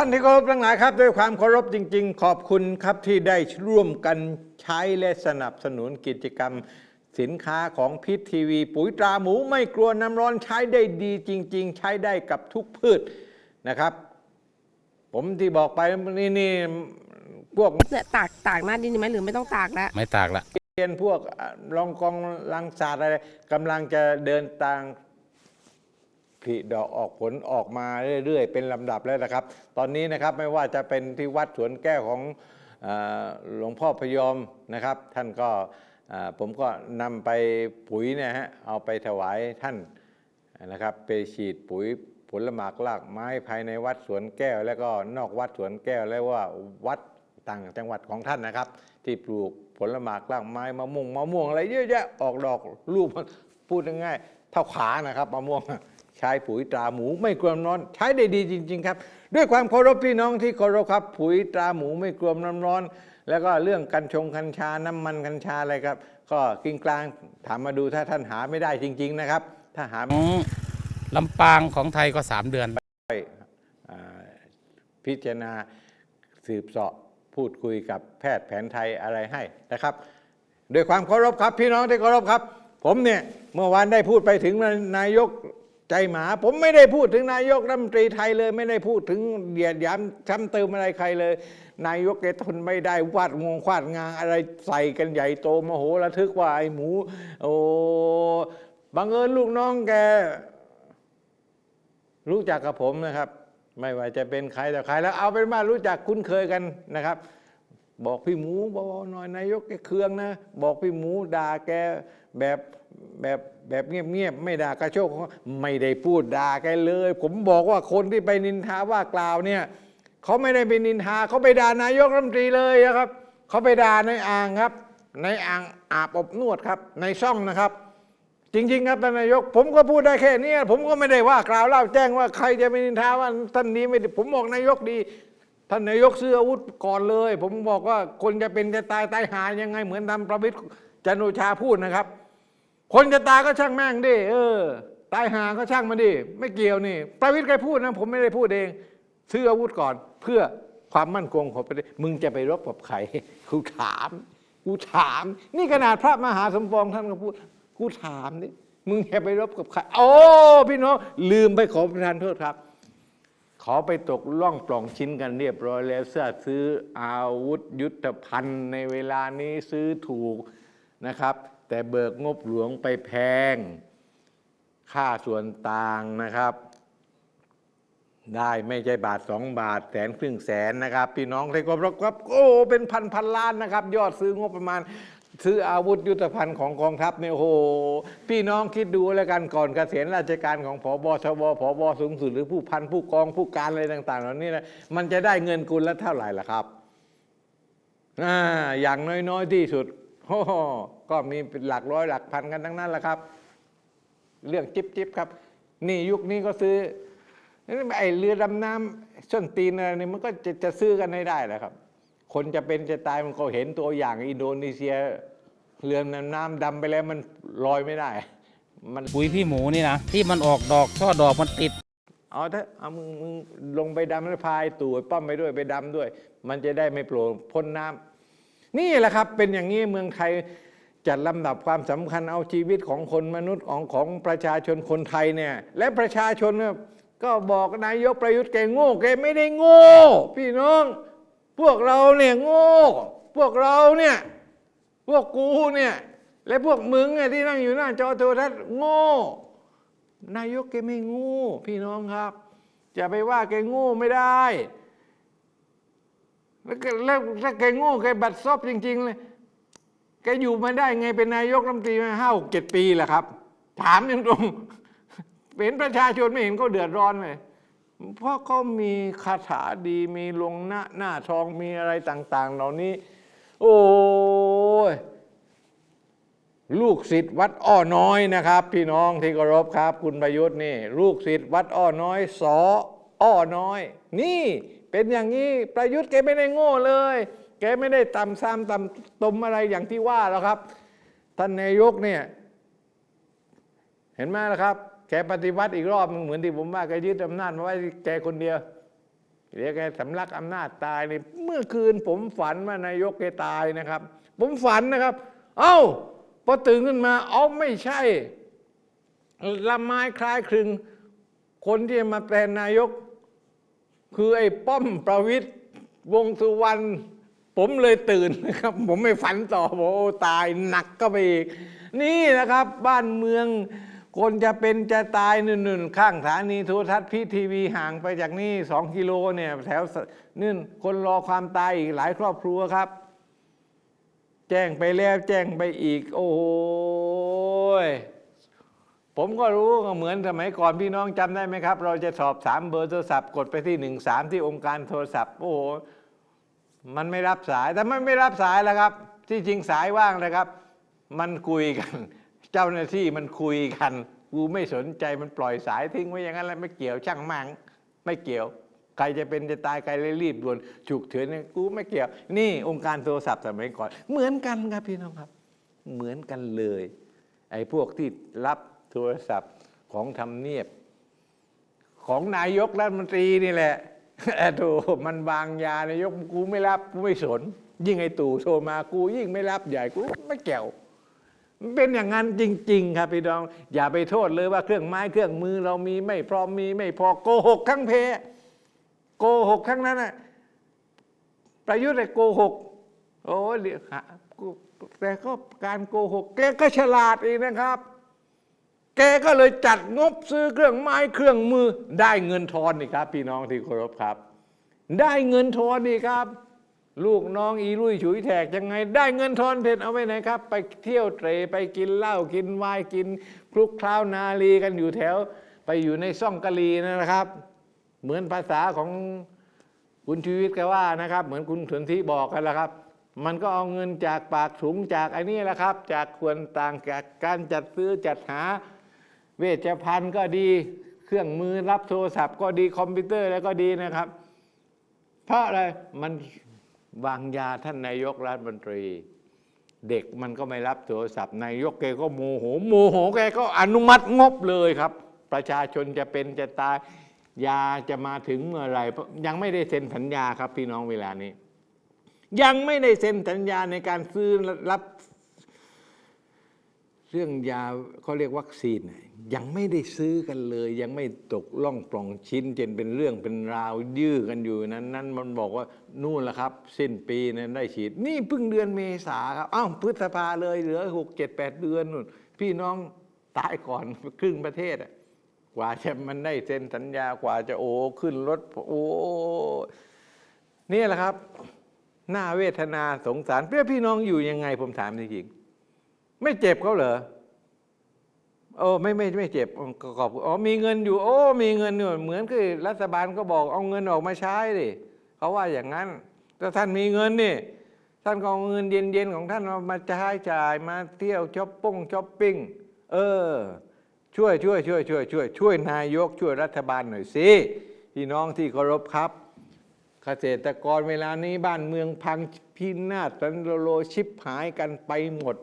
ท่านที่เคารพทั้งหลายครับ ด้วยความเคารพจริง ๆ ขอบคุณครับที่ได้ร่วมกันใช้และสนับสนุนกิจกรรม สินค้าของพิษทีวี ปุ๋ยตราหมูไม่กลัวน้ำร้อนใช้ได้ดีจริง ๆ ใช้ได้กับทุกพืชนะครับ ผมที่บอกไปนี่นี่พวกเนี่ยตากตากหน้าดินดีไหมหรือไม่ต้องตากแล้วไม่ตากละ เรียนพวกรองกองลังศาสตร์อะไรกำลังจะเดินทาง ผลิดอกออกผลออกมาเรื่อยๆ เป็นลำดับแล้วนะครับ ตอนนี้นะครับไม่ว่าจะเป็นที่วัดสวนแก้วของอหลวงพ่อพยอมนะครับ ท่านก็ผมก็นำไปปุ๋ยนี่ยฮะเอาไปถวายท่านนะครับไปฉีดปุ๋ยผลหมากรากไม้ภายในวัดสวนแก้ว แล้วก็นอกวัดสวนแก้วแล้วว่าวัดต่างจังหวัดของท่านนะครับ ที่ปลูกผลหมากรากไม้มะม่วงมะม่วงอะไรเยอะแยะออกดอกลูกพูดง่ายๆเท่าขานะครับมะม่วง ใช้ปุ๋ยตราหมูไม่กลัวน้ำร้อน ใช้ได้ดีจริง ๆ ครับ ด้วยความเคารพพี่น้องที่เคารพครับ ปุ๋ยตราหมูไม่กลัวน้ำร้อน แล้วก็เรื่องกัญชงกัญชาน้ำมันกัญชาอะไรครับ ก็กิ้งกลางถามมาดูถ้าท่านหาไม่ได้จริง ๆ นะครับ ถ้าหาของลำปางของไทยก็ 3 เดือนอ่าพิจารณาสืบเสาะพูดคุยกับแพทย์แผนไทยอะไรให้นะครับ ด้วยความเคารพครับพี่น้องที่เคารพครับ ผมเนี่ยเมื่อวานได้พูดไปถึงนายก ใจหมาผมไม่ได้พูดถึงนายกรัฐมนตรีไทยเลย ไม่ได้พูดถึงเดียดย้ำช้ำเติมอะไรใครเลย นายกแกทนไม่ได้วาดงวงควาดงางอะไรใส่กันใหญ่โตมโหระทึกว่าไอ้หมู โอ้บังเอิญลูกน้องแก รู้จักกับผมนะครับ ไม่ว่าจะเป็นใครแต่ใครแล้วเอาเป็นว่ารู้จักคุ้นเคยกันนะครับ บอกพี่หมูเบาๆหน่อยนายกแกเคืองนะ บอกพี่หมูด่าแกแบบแบบแบบเงียบๆไม่ด่ากระโชกไม่ได้พูดด่าแกเลย ผมบอกว่าคนที่ไปนินทาว่ากล่าวเนี่ยเขาไม่ได้ไปนินทาเขาไปด่านายกรัฐมนตรีเลยนะครับเขาไปด่าในอ่างครับ ในอ่างอาบอบนวดครับ ในช่องนะครับ จริง ๆ ครับท่านนายก ผมก็พูดได้แค่นี้ผมก็ไม่ได้ว่ากล่าวเล่าแจ้งว่าใครจะไปนินทาว่าท่านนี้ไม่ดีผมบอกนายกดี ท่านนายกซื้ออาวุธก่อนเลย ผมบอกว่าคนจะเป็นจะตายตายหายยังไง เหมือนทำประวิตรจันโอชาพูดนะครับ คนจะตายก็ช่างแม่งดิเออ ตายหาก็ช่างมาดิไม่เกี่ยวนี่ ประวิตรใครพูดนะ ผมไม่ได้พูดเอง ซื้ออาวุธก่อน เพื่อความมั่นคงของประเทศมึงจะไปรบกับใครกูถาม กูถาม นี่ขนาดพระมหาสมปองท่านก็พูด กูถามนี่มึงจะไปรบกับใครโอ้พี่น้องลืมไปขอประทานโทษครับ ขอไปตกล่องปล่องชิ้นกันเรียบร้อยแล้วเสื้อซื้ออาวุธยุทธภัณฑ์ในเวลานี้ซื้อถูกนะครับ แต่เบิกงบหลวงไปแพง ค่าส่วนต่างนะครับ ได้ไม่ใช่บาทสองบาทแสนครึ่งแสนนะครับ พี่น้องที่กบครับโอ้เป็นพันพันล้านนะครับ ยอดซื้องบประมาณ ซื้ออาวุธยุทธภัณฑ์ของกองทัพเนี่ยโอ้โหพี่น้องคิดดูแล้วกันก่อนเกษียณราชการของผบชบผบสูงสุดหรือผู้พันผู้กองผู้การอะไรต่างๆเหล่านี้นะมันจะได้เงินกุลละเท่าไหร่ล่ะครับอ่าอย่างน้อยๆที่สุดโอ้โหก็มีหลักร้อยหลักพันกันทั้งนั้นแหละครับ เรื่องจิ๊บจิบครับ นี่ยุคนี้ก็ซื้อไอเรือดำน้ำส้นตีนอะไรนี่มันก็จะจะซื้อกันไม่ได้แหละครับ คนจะเป็นจะตายมันก็เห็นตัวอย่างอินโดนีเซียเรือดำน้ำดำไปแล้วมันลอยไม่ได้ มันปุ๋ยพี่หมูนี่นะที่มันออกดอกช่อดอกมันติด เอาถ้าเอามึงมึงลงไปดำแล้วพายตู่ไอ้ป้อมไปด้วยไปดำด้วย มันจะได้ไม่โปร่งพ้นน้ำนี่แหละครับเป็นอย่างนี้เมืองไทยจัดลำดับความสำคัญเอาชีวิตของคนมนุษย์ของของประชาชนคนไทยเนี่ย และประชาชนเนี่ยก็บอกนายกประยุทธ์แกโง่แกไม่ได้โง่ พี่น้อง พวกเราเนี่ยโง่ พวกเราเนี่ย พวกกูเนี่ย และพวกมึงเนี่ยที่นั่งอยู่หน้าจอโทรทัศน์โง่ นายกแกไม่โงูพี่น้องครับ จะไปว่าแกโง่ไม่ได้ แล้วแล้วถ้าแกโง่แกบัดซบจริง ๆ เลยแกอยู่มาได้ไงเป็นนายกรัฐมนตรีมาห้าเจ็ดปีแหละครับ ถามตรงๆเห็นประชาชนไม่เห็นเขาเดือดร้อนเลย เพราะเขามีคาถาดีมีลงหน้าหน้าทองมีอะไรต่าง ๆ เหล่านี้ โอ้ยลูกศิษย์วัดอ้อน้อยนะครับ พี่น้องที่เคารพครับ คุณประยุทธ์นี่ ลูกศิษย์วัดอ้อน้อยสออ้อน้อย นี่เป็นอย่างนี้ประยุทธ์แกไม่ได้โง่เลย แกไม่ได้ต่ำซ้ำต่ำตมอะไรอย่างที่ว่าแล้วครับ ท่านนายกเนี่ย เห็นไหมล่ะครับ แกปฏิวัติอีกรอบนึงเหมือนที่ผมว่าแกยึดอำนาจมาไว้แกคนเดียวเดี๋ยวแกสำลักอำนาจตายนี่เมื่อคืนผมฝันว่านายกแกตายนะครับ ผมฝันนะครับ เอ้าพอตื่นขึ้นมาเอาไม่ใช่ละไม้คล้ายคลึง คนที่มาเป็นนายก คือไอ้ป้อมประวิตย์วงสุวรรณผมเลยตื่นนะครับ ผมไม่ฝันต่อบอกโอ้ตายหนักก็ไปอีก นี่นะครับ บ้านเมือง คนจะเป็นจะตายนึ่นข้างสถานีโทรทัศน์พีทีวีห่างไปจากนี่สองกิโลเนี่ยแถวนื่นคนรอความตายอีกหลายครอบครัวครับ แจ้งไปแล้วแจ้งไปอีก โอ้โหยผมก็รู้เหมือนสมัยก่อนพี่น้องจำได้ไหมครับ เราจะสอบสามเบอร์โทรศัพท์กดไปที่หนึ่งสามที่องค์การโทรศัพท์ โอ้โหมันไม่รับสายแต่มันไม่รับสายแล้วครับ ที่จริงสายว่างนะครับ มันคุยกัน เจ้าหน้าที่มันคุยกัน กูไม่สนใจมันปล่อยสายทิ้งไว้อย่างนั้นแล้วไม่เกี่ยวช่างมังไม่เกี่ยว ใครจะเป็นจะตายใครเลยรีบด่วนฉุกเฉินเนี่ยกูไม่เกี่ยว นี่องค์การโทรศัพท์สมัยก่อน เหมือนกันครับพี่น้องครับ เหมือนกันเลย ไอ้พวกที่รับโทรศัพท์ของทำเนียบ ของนายกรัฐมนตรีนี่แหละแอะโถมันวางยานายกกูไม่รับกูไม่สน ยิ่งไอ้ตู่โทรมากูยิ่งไม่รับใหญ่กูไม่เกี่ยว เป็นอย่างนั้นจริง ๆ ครับพี่น้อง อย่าไปโทษเลยว่าเครื่องไม้เครื่องมือเรามีไม่พร้อมมีไม่พอโกหกทั้งเพโกหกทั้งนั้นน่ะประยุทธ์ไอ้โกหกโอ้เดี๋ยวหาแต่ก็การโกหก แกก็ฉลาดอีกนะครับ แกก็เลยจัดงบซื้อเครื่องไม้เครื่องมือ ได้เงินทอนนี่ครับ พี่น้องที่เคารพครับ ได้เงินทอนนี่ครับ ลูกน้องอีลุยฉุยแถกยังไง ได้เงินทอนเพชรเอาไว้ไหนครับ ไปเที่ยวเตรไปกินเหล้ากินวน์กินคลุกคล้าวนาลีกันอยู่แถว ไปอยู่ในซ่องกะลีนะครับ เหมือนภาษาของคุณชีวิตก็ว่านะครับ เหมือนคุณสนธิบอกกันล้วครับ มันก็เอาเงินจากปากถุงจากไอ้นี่แหละครับ จากควรต่างจากการจัดซื้อจัดหา เวชภัณฑ์ก็ดี เครื่องมือรับโทรศัพท์ก็ดีคอมพิวเตอร์แล้วก็ดีนะครับ เพราะอะไรมัน วางยาท่านนายกรัฐมนตรี เด็กมันก็ไม่รับโทรศัพท์นายกแกก็โมโหโมโหแกก็อนุมัติงบเลยครับ ประชาชนจะเป็นจะตายยาจะมาถึงเมื่อไหร่ยังไม่ได้เซ็นสัญญาครับพี่น้องเวลานี้ ยังไม่ได้เซ็นสัญญาในการซื้อรับ เรื่องยาเขาเรียกวัคซีนยังไม่ได้ซื้อกันเลย ยังไม่ตกล่องปล่องชิ้นจนเป็นเรื่องเป็นราวยื้อกันอยู่นั้นนั้นมันบอกว่านู่นละครับ สิ้นปีนั้นได้ฉีด นี่เพิ่งเดือนเมษาครับอ้าวพฤษภาเลยเหลือหกเจ็ดแปดเดือนนู่นพี่น้องตายก่อนครึ่งประเทศอะกว่าจะมันได้เซ็นสัญญากว่าจะโอ้ขึ้นรถโอ้นี่แหละครับ หน้าเวทนาสงสารเพื่อพี่น้องอยู่ยังไงผมถามจริง ไม่เจ็บเขาเหรอโอ้ไม่ไม่ไม่เจ็บก็ขอบอ๋อมีเงินอยู่ โอ้ มีเงินอยู่เหมือนคือรัฐบาลก็บอกเอาเงินออกมาใช้ดิเขาว่าอย่างนั้นถ้าท่านมีเงินนี่ท่านก็เอาเงินเย็นๆของท่านเอามาใช้จ่ายมาเที่ยวช้อปปิ้งช้อปปิ้งเออ ช่วยช่วยช่วยช่วยช่วยช่วยนายกช่วยรัฐบาลหน่อยสิพี่น้องที่เคารพครับเกษตรกรเวลานี้บ้านเมืองพังพินาศสันโลชิบหายกันไปหมด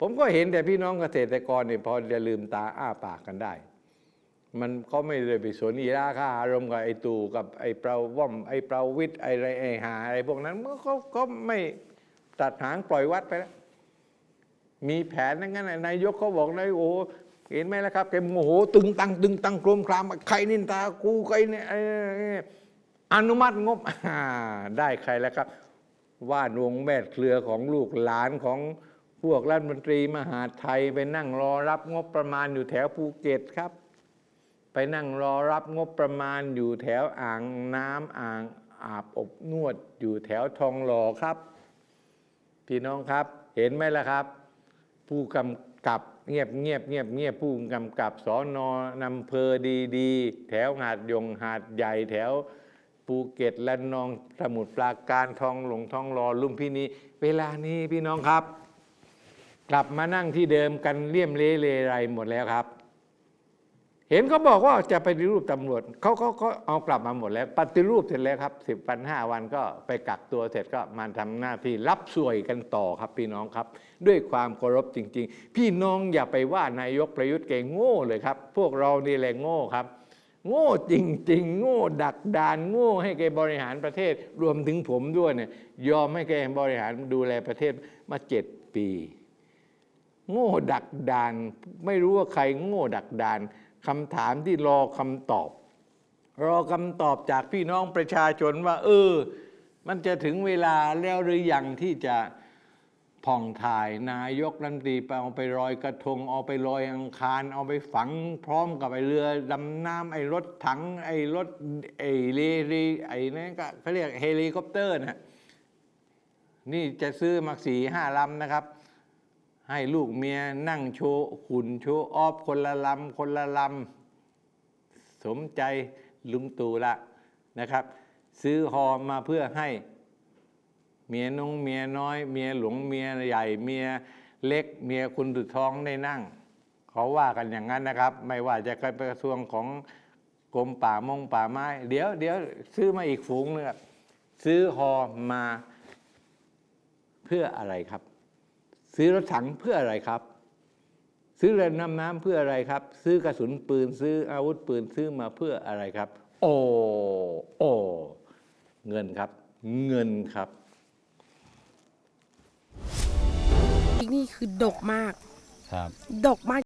ผมก็เห็นแต่พี่น้องเกษตรกรเนี่ยพอจะลืมตาอ้าปากกันได้ มันเขาไม่เลยไปสนอีราค่าอารมณ์กับไอ้ตู่กับไอ้เปราว่อมไอ้เปราวิทย์ไอ้ไรไอ้หาอะไรพวกนั้นมันเขาเขาไม่ตัดหางปล่อยวัดไปแล้วมีแผนนั่นงั้นนายกเขาบอกนายโอ้เห็นไหมล่ะครับแกโมโหตึงตังตึงตังโครมครามใครนินตากูใครเนี่ยอนุมัติงบได้ใครแล้วครับ ว่านวงแม่เครือของลูกหลานของ พวกรัฐมนตรีมหาไทยไปนั่งรอรับงบประมาณอยู่แถวภูเก็ตครับ ไปนั่งรอรับงบประมาณอยู่แถวอ่างน้ำอ่างอาบอบนวดอยู่แถวทองหล่อครับ พี่น้องครับเห็นไหมล่ะครับ ผู้กำกับเงียบเงียบเงียบเงียบผู้กำกับสอนอนำเพอดีดีๆแถวหาดยงหาดใหญ่แถวภูเก็ตและนองสมุทรปราการทองหลงทองหลอลุมพินีเวลานี้พี่น้องครับ กลับมานั่งที่เดิมกันเลี่ยมเละเลไรหมดแล้วครับ เห็นเขาบอกว่าจะไปปฏิรูปตำรวจเขาเขาเขาเอากลับมาหมดแล้ว ปฏิรูปเสร็จแล้วครับสิบวันห้าวันก็ไปกักตัวเสร็จก็มาทำหน้าที่รับสวยกันต่อครับพี่น้องครับ ด้วยความเคารพจริง ๆ พี่น้องอย่าไปว่านายกประยุทธ์เก่งโง่เลยครับ พวกเรานี่แหละโง่ครับโง่จริง ๆ โง่ดักดาน โง่ให้แกบริหารประเทศรวมถึงผมด้วยเนี่ยยอมให้แกบริหารดูแลประเทศมาเจ็ดปี โง่ดักดาน ไม่รู้ว่าใครโง่ดักดานคำถามที่รอคำตอบ รอคำตอบจากพี่น้องประชาชนว่า เออ มันจะถึงเวลาแล้วหรือยังที่จะผ่องถ่ายนายกรัฐมนตรีไปเอาไปลอยกระทง เอาไปลอยอังคาร เอาไปฝังพร้อมกับไอเรือดำน้ำไอรถถัง ไอรถไอเรลีไอนั่นก็เขาเรียกเฮลิคอปเตอร์นะนี่จะซื้อมาสี่ห้าลำนะครับ ให้ลูกเมียนั่งโชว์หุ่นโชว์ออฟคนละลำคนละลำสมใจลุงตู่ละนะครับ ซื้อฮอมาเพื่อให้ เมียนงเมียน้อย เมียหลวงเมียใหญ่เมียเล็กเมียคุณดุจท้องได้นั่งเขาว่ากันอย่างนั้นนะครับ ไม่ว่าจะเป็นกระทรวงของกรมป่ามงป่าไม้ เดี๋ยวเดี๋ยวซื้อมาอีกฝูงนึงครับซื้อฮอมาเพื่ออะไรครับ ซื้อรถถังเพื่ออะไรครับ ซื้อเรือดำน้ำเพื่ออะไรครับ ซื้อกระสุนปืนซื้ออาวุธปืนซื้อมาเพื่ออะไรครับ โอ้โอ้เงินครับ เงินครับอีกนี่คือดกมาก ครับ ดกมาก